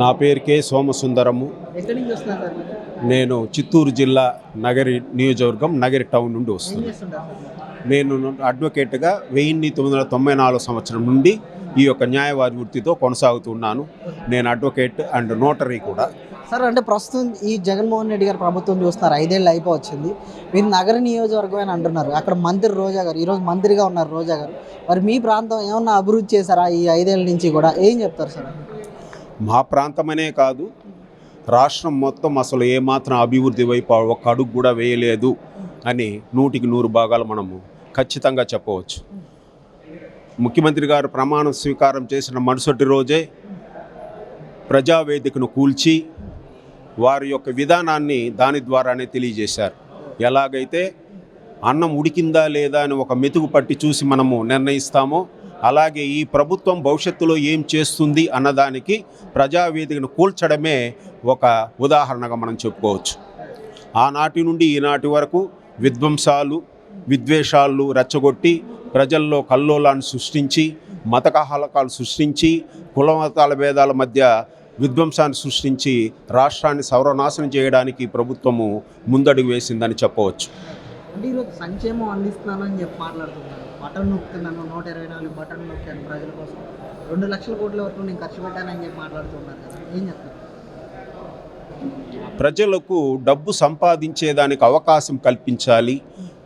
నా పేరు కే సోమసుందరము. నేను చిత్తూరు జిల్లా నగరి నియోజకవర్గం నగరి టౌన్ నుండి వస్తున్నాను. సార్ నేను అడ్వకేట్గా వెయ్యిన్ని తొమ్మిది వందల తొంభై నాలుగు సంవత్సరం నుండి ఈ యొక్క న్యాయవాది వృత్తితో కొనసాగుతున్నాను నేను అడ్వకేట్ అండ్ నోటరీ కూడా. సార్ అంటే ప్రస్తుతం ఈ జగన్మోహన్ రెడ్డి గారు ప్రభుత్వం చూస్తున్నారు. ఐదేళ్ళు అయిపోవచ్చింది. మీరు నగర నియోజకవర్గం అని అంటున్నారు. అక్కడ మంత్రి రోజా గారు ఈరోజు మంత్రిగా ఉన్నారు రోజా గారు. మరి మీ ప్రాంతం ఏమన్నా అభివృద్ధి చేశారా ఈ ఐదేళ్ళ నుంచి కూడా? ఏం చెప్తారు సార్? మా ప్రాంతమనే కాదు. రాష్ట్రం మొత్తం అసలు ఏమాత్రం అభివృద్ధి వైపు ఒక అడుగు కూడా వేయలేదు అని నూటికి నూరు భాగాలు మనము ఖచ్చితంగా చెప్పవచ్చు. ముఖ్యమంత్రి గారు ప్రమాణ స్వీకారం చేసిన మరుసటి రోజే ప్రజావేదికను కూల్చి వారి యొక్క విధానాన్ని దాని ద్వారానే తెలియజేశారు. ఎలాగైతే అన్నం ఉడికిందా లేదా అని ఒక మెతుకు పట్టి చూసి మనము నిర్ణయిస్తామో అలాగే ఈ ప్రభుత్వం భవిష్యత్తులో ఏం చేస్తుంది అన్నదానికి ప్రజావేదికను కూల్చడమే ఒక ఉదాహరణగా మనం చెప్పుకోవచ్చు. ఆనాటి నుండి ఈనాటి వరకు విధ్వంసాలు విద్వేషాలు రెచ్చగొట్టి ప్రజల్లో కల్లోలాన్ని సృష్టించి మత సృష్టించి కుల మతాల భేదాల మధ్య విధ్వంసాన్ని సృష్టించి రాష్ట్రాన్ని సర్వనాశనం చేయడానికి ప్రభుత్వము ముందడుగు వేసిందని చెప్పవచ్చు. అంటే ఈరోజు సంక్షేమం అందిస్తున్నాను అని చెప్పి మాట్లాడుతున్నాను బటన్ నొక్కుతున్నాను నూట ఇరవై నాలుగు బటన్ నొక్కాను ప్రజల కోసం. రెండు లక్షల కోట్ల వరకు నేను ఖర్చు పెట్టానని చెప్పి మాట్లాడుతున్నారు కదా ఏం చెప్తాను ప్రజలకు డబ్బు సంపాదించేదానికి అవకాశం కల్పించాలి.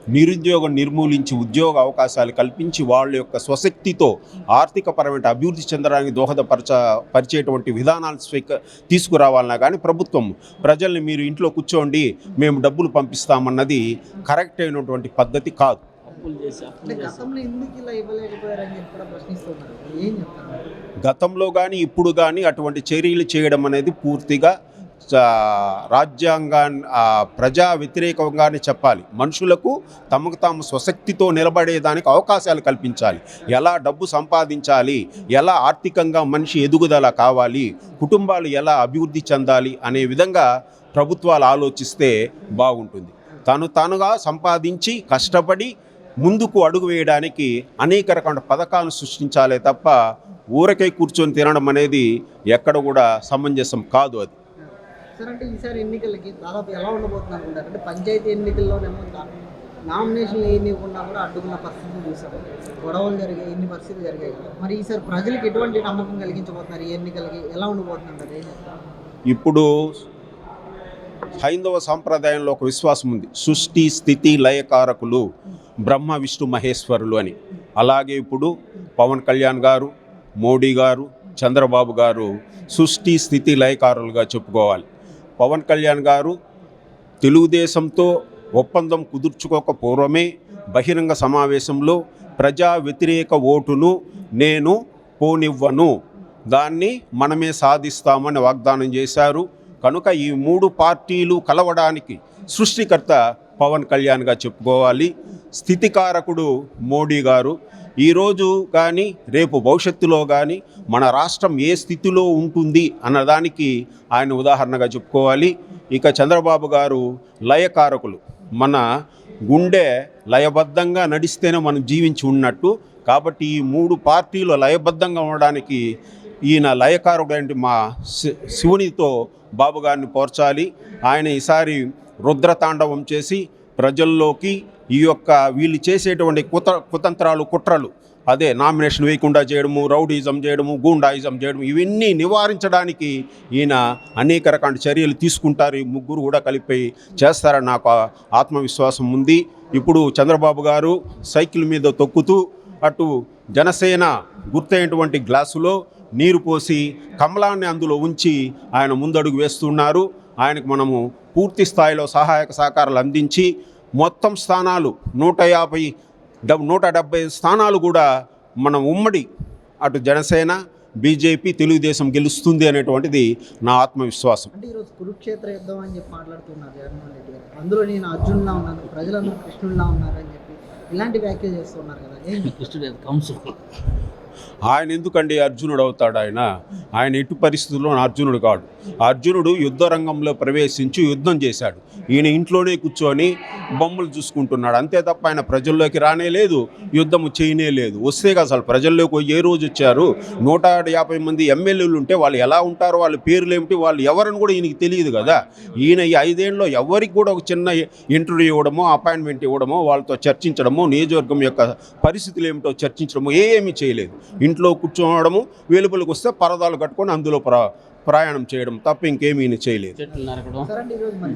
నిరుద్యోగం నిర్మూలించి ఉద్యోగ అవకాశాలు కల్పించి వాళ్ళ యొక్క స్వశక్తితో ఆర్థికపరమైన అభివృద్ధి చెందడానికి దోహదపరచ పరిచేటువంటి విధానాలు స్వీక తీసుకురావాలన్నా కానీ ప్రభుత్వం ప్రజల్ని మీరు ఇంట్లో కూర్చోండి మేము డబ్బులు పంపిస్తామన్నది కరెక్ట్ అయినటువంటి పద్ధతి కాదు. గతంలో కానీ ఇప్పుడు కానీ అటువంటి చర్యలు చేయడం అనేది పూర్తిగా రాజ్యాంగాన్ని ప్రజా వ్యతిరేకంగానే చెప్పాలి. మనుషులకు తమకు తాము స్వశక్తితో నిలబడేదానికి అవకాశాలు కల్పించాలి. ఎలా డబ్బు సంపాదించాలి? ఎలా ఆర్థికంగా మనిషి ఎదుగుదల కావాలి? కుటుంబాలు ఎలా అభివృద్ధి చెందాలి? అనే విధంగా ప్రభుత్వాలు ఆలోచిస్తే బాగుంటుంది. తను తానుగా సంపాదించి కష్టపడి ముందుకు అడుగు వేయడానికి అనేక రకమైన పథకాలను సృష్టించాలే తప్ప ఊరకే కూర్చొని తినడం అనేది ఎక్కడ కూడా సమంజసం కాదు అది. సార్ అంటే ఈసారి ఎన్నికలకి దాదాపు ఎలా ఉండబోతుంది అనుకుంటారు అంటే పంచాయతీ ఎన్నికల్లోనేమో నామినేషన్లు ఏనివ్వకుండా కూడా అడ్డుకున్న పరిస్థితులు చూసాము గొడవలు జరిగాయి ఎన్ని పరిస్థితులు జరిగాయి. మరి ఈసారి ప్రజలకు ఎటువంటి నమ్మకం కలిగించబోతున్నారు ఈ ఎన్నికలకి? ఎలా ఉండబోతున్నారు ఇప్పుడు హైందవ సాంప్రదాయంలో ఒక విశ్వాసం ఉంది. సృష్టి స్థితి లయకారకులు బ్రహ్మ విష్ణు మహేశ్వరులు అని. అలాగే ఇప్పుడు పవన్ కళ్యాణ్ గారు మోడీ గారు చంద్రబాబు గారు సృష్టి స్థితి లయకారులుగా చెప్పుకోవాలి. పవన్ కళ్యాణ్ గారు తెలుగుదేశంతో ఒప్పందం కుదుర్చుకోక పూర్వమే బహిరంగ సమావేశంలో ప్రజా వ్యతిరేక ఓటును నేను పోనివ్వను. దాన్ని మనమే సాధిస్తామని వాగ్దానం చేశారు. కనుక ఈ మూడు పార్టీలు కలవడానికి సృష్టికర్త పవన్ కళ్యాణ్గా చెప్పుకోవాలి. స్థితికారకుడు మోడీ గారు ఈరోజు కానీ రేపు భవిష్యత్తులో కానీ మన రాష్ట్రం ఏ స్థితిలో ఉంటుంది అన్నదానికి ఆయన ఉదాహరణగా చెప్పుకోవాలి. ఇక చంద్రబాబు గారు లయకారకులు. మన గుండె లయబద్ధంగా నడిస్తేనే మనం జీవించి ఉన్నట్టు. కాబట్టి ఈ మూడు పార్టీలు లయబద్ధంగా ఉండడానికి ఈయన లయకారుడైన మా శి- శివునితో బాబు గారిని పోర్చాలి. ఆయన ఈసారి రుద్రతాండవం చేసి ప్రజల్లోకి ఈ యొక్క వీళ్ళు చేసేటువంటి కుత కుతంత్రాలు కుట్రలు అదే నామినేషన్ వేయకుండా చేయడము రౌడీజం చేయడము గూండాయిజం చేయడం ఇవన్నీ నివారించడానికి ఈయన అనేక రకాల చర్యలు తీసుకుంటారు. ఈ ముగ్గురు కూడా కలిపి చేస్తారని నాకు ఆత్మవిశ్వాసం ఉంది. ఇప్పుడు చంద్రబాబు గారు సైకిల్ మీద తొక్కుతూ అటు జనసేన గుర్తైనటువంటి గ్లాసులో నీరు పోసి కమలాన్ని అందులో ఉంచి ఆయన ముందడుగు వేస్తున్నారు. ఆయనకు మనము పూర్తి స్థాయిలో సహాయక సహకారాలు అందించి మొత్తం స్థానాలు నూట యాభై డబ్ నూట డెబ్బై స్థానాలు కూడా మనం ఉమ్మడి అటు జనసేన బీజేపీ తెలుగుదేశం గెలుస్తుంది అనేటువంటిది నా ఆత్మవిశ్వాసం. అంటే ఈరోజు కురుక్షేత్ర యుద్ధం అని చెప్పి మాట్లాడుతున్నారు జగన్మోహన్ రెడ్డి గారు. అందులో నేను అర్జునులా ఉన్నాను ప్రజలందరూ కృష్ణుల్లా ఉన్నారు అని చెప్పి ఇలాంటి వ్యాఖ్యలు చేస్తున్నారు కదా. ఏం కృష్ణుడు కౌన్సిల్ ఆయన ఎందుకండి అర్జునుడు అవుతాడు ఆయన? ఆయన ఎటు పరిస్థితుల్లో అర్జునుడు కాడు. అర్జునుడు యుద్ధ రంగంలో ప్రవేశించి యుద్ధం చేశాడు. ఈయన ఇంట్లోనే కూర్చొని బొమ్మలు చూసుకుంటున్నాడు. అంతే తప్ప ఆయన ప్రజల్లోకి రానే లేదు యుద్ధము చేయనే లేదు. వస్తే అసలు ప్రజల్లోకి ఏ రోజు వచ్చారు? నూట యాభై మంది ఎమ్మెల్యేలు ఉంటే వాళ్ళు ఎలా ఉంటారో వాళ్ళ పేర్లు ఏమిటి వాళ్ళు ఎవరని కూడా ఈయనకి తెలియదు కదా. ఈయన ఈ ఐదేళ్ళలో ఎవరికి కూడా ఒక చిన్న ఇంటర్వ్యూ ఇవ్వడమో అపాయింట్మెంట్ ఇవ్వడమో వాళ్ళతో చర్చించడమో నియోజకవర్గం యొక్క పరిస్థితులు ఏమిటో చర్చించడమో ఏమీ చేయలేదు. ఇంట్లో కూర్చోవడము వెలుపలికి వస్తే పరదాలు కట్టుకొని అందులో ప్ర ప్రయాణం చేయడం తప్ప ఇంకేమీ చేయలేదు.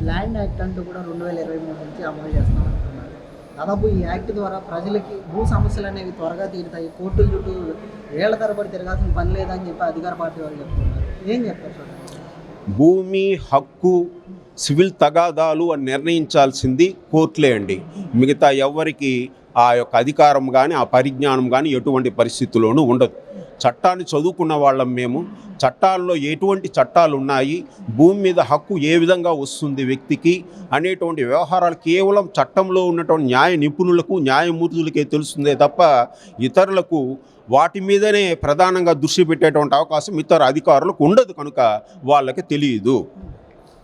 ల్యాండ్ యాక్ట్ అంటూ కూడా రెండు వేల ఇరవై మూడు నుంచి అమలు చేస్తాం అంటున్నారు. దాదాపు ఈ యాక్ట్ ద్వారా ప్రజలకి భూ సమస్యలు అనేవి త్వరగా తీరుతాయి. కోర్టుల చుట్టూ వేళ్ళ తరబడి తిరగాల్సిన పని లేదని చెప్పి అధికార పార్టీ వారు చెప్తున్నారు. ఏం చెప్తారు సార్? భూమి హక్కు సివిల్ తగాదాలు అని నిర్ణయించాల్సింది కోర్టులే అండి. మిగతా ఎవరికి ఆ యొక్క అధికారం కానీ ఆ పరిజ్ఞానం కానీ ఎటువంటి పరిస్థితుల్లోనూ ఉండదు. చట్టాన్ని చదువుకున్న వాళ్ళం మేము. చట్టాల్లో ఎటువంటి చట్టాలు ఉన్నాయి? భూమి మీద హక్కు ఏ విధంగా వస్తుంది వ్యక్తికి? అనేటువంటి వ్యవహారాలు కేవలం చట్టంలో ఉన్నటువంటి న్యాయ నిపుణులకు న్యాయమూర్తులకే తెలుస్తుందే తప్ప ఇతరులకు వాటి మీదనే ప్రధానంగా దృష్టి పెట్టేటువంటి అవకాశం ఇతర అధికారులకు ఉండదు కనుక వాళ్ళకి తెలియదు.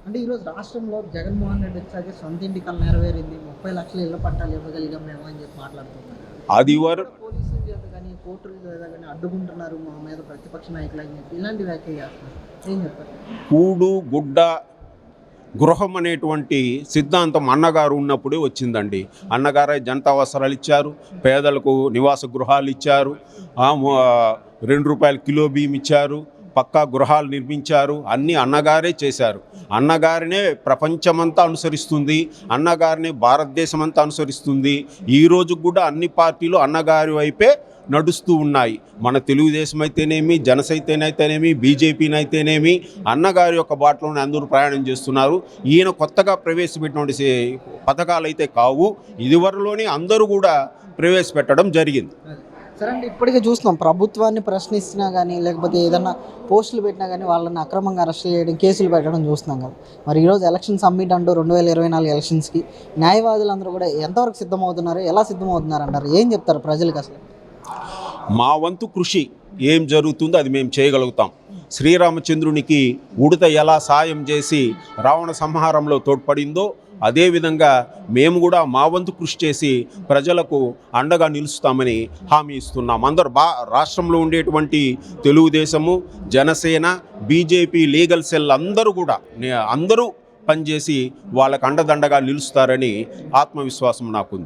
అంటే ఈరోజు రాష్ట్రంలో జగన్మోహన్ రెడ్డి వచ్చాక సొంత ఇంటి కళ నెరవేరింది. ముప్పై లక్షల ఇళ్ళ పట్టాలు ఇవ్వగలిగాం మేము అని చెప్పి మాట్లాడుతున్నారు. అది వర పోలీసుల చేత కానీ కోర్టుల చేత కానీ అడ్డుకుంటున్నారు మా మీద ప్రతిపక్ష నాయకులు అని చెప్పి ఇలాంటి వ్యాఖ్యలు చేస్తున్నారు. ఏం చెప్తారు కూడు గుడ్డ గృహం అనేటువంటి సిద్ధాంతం అన్నగారు ఉన్నప్పుడే వచ్చిందండి. అన్నగారే జనతా అవసరాలు ఇచ్చారు పేదలకు నివాస గృహాలు ఇచ్చారు రెండు రూపాయల కిలో బియ్యం ఇచ్చారు పక్కా గృహాలు నిర్మించారు అన్నీ అన్నగారే చేశారు. అన్నగారినే ప్రపంచమంతా అనుసరిస్తుంది అన్నగారిని భారతదేశం అంతా అనుసరిస్తుంది. ఈ కూడా అన్ని పార్టీలు అన్నగారి వైపే నడుస్తూ ఉన్నాయి. మన తెలుగుదేశం అయితేనేమి జనసైతేనైతేనేమి బీజేపీనైతేనేమి అన్నగారి యొక్క బాటలోనే అందరూ ప్రయాణం చేస్తున్నారు. ఈయన కొత్తగా ప్రవేశపెట్టినటువంటి పథకాలు అయితే కావు. ఇదివరలోనే అందరూ కూడా ప్రవేశపెట్టడం జరిగింది. సరే అండి ఇప్పటికే చూస్తున్నాం. ప్రభుత్వాన్ని ప్రశ్నిస్తున్నా కానీ లేకపోతే ఏదన్నా పోస్టులు పెట్టినా కానీ వాళ్ళని అక్రమంగా అరెస్ట్ చేయడం కేసులు పెట్టడం చూస్తున్నాం కదా. మరి ఈరోజు ఎలక్షన్ సబ్మిట్ అంటూ రెండు వేల ఇరవై నాలుగు ఎలక్షన్స్కి న్యాయవాదులందరూ కూడా ఎంతవరకు సిద్ధమవుతున్నారు ఎలా సిద్ధమవుతున్నారు అంటారు ఏం చెప్తారు ప్రజలకు అసలు? మా వంతు కృషి ఏం జరుగుతుందో అది మేము చేయగలుగుతాం. శ్రీరామచంద్రునికి ఉడత ఎలా సాయం చేసి రావణ సంహారంలో తోడ్పడిందో అదేవిధంగా మేము కూడా మా వంతు కృషి చేసి ప్రజలకు అండగా నిలుస్తామని హామీ ఇస్తున్నాం. అందరు బా రాష్ట్రంలో ఉండేటువంటి Telugu Desam Janasena BJP legal cell అందరూ కూడా నే- అందరూ పనిచేసి వాళ్ళకు అండదండగా నిలుస్తారని ఆత్మవిశ్వాసం నాకుంది.